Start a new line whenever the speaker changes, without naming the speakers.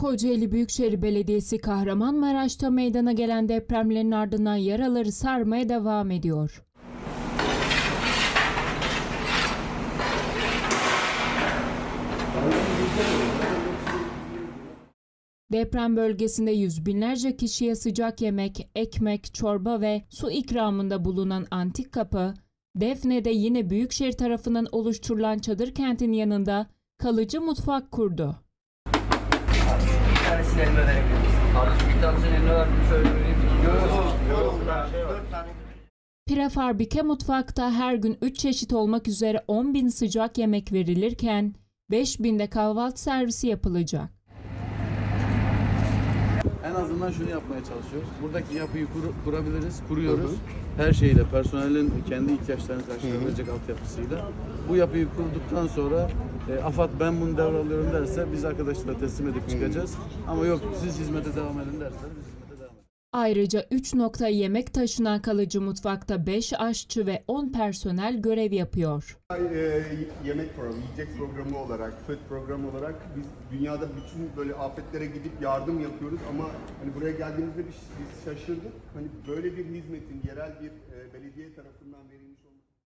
Kocaeli Büyükşehir Belediyesi Kahramanmaraş'ta meydana gelen depremlerin ardından yaraları sarmaya devam ediyor. Deprem bölgesinde yüz binlerce kişiye sıcak yemek, ekmek, çorba ve su ikramında bulunan Antik Kapı, Defne'de yine Büyükşehir tarafından oluşturulan çadır kentin yanında kalıcı mutfak kurdu.
Tanesini elime verebilir misin? Kardeşim bir tanesini elime ver. Şöyle vereyim. Yok yok yok.
Prefabrik mutfakta her gün 3 çeşit olmak üzere 10 bin sıcak yemek verilirken 5 binde kahvaltı servisi yapılacak.
En azından şunu yapmaya çalışıyoruz. Buradaki yapıyı kur- kurabiliriz, kuruyoruz. Her şeyle, personelin kendi ihtiyaçlarını karşılayabilecek altyapısıyla. Bu yapıyı kurduktan sonra e, AFAD ben bunu devralıyorum derse biz arkadaşlara teslim edip çıkacağız. Ama yok siz hizmete devam edin derse biz.
Ayrıca 3 nokta yemek taşınan kalıcı mutfakta 5 aşçı ve 10 personel görev yapıyor.
Ee, yemek programı, yiyecek programı olarak, FED programı olarak biz dünyada bütün böyle afetlere gidip yardım yapıyoruz ama hani buraya geldiğimizde biz, şaşırdık. Hani böyle bir hizmetin yerel bir e, belediye tarafından verilmiş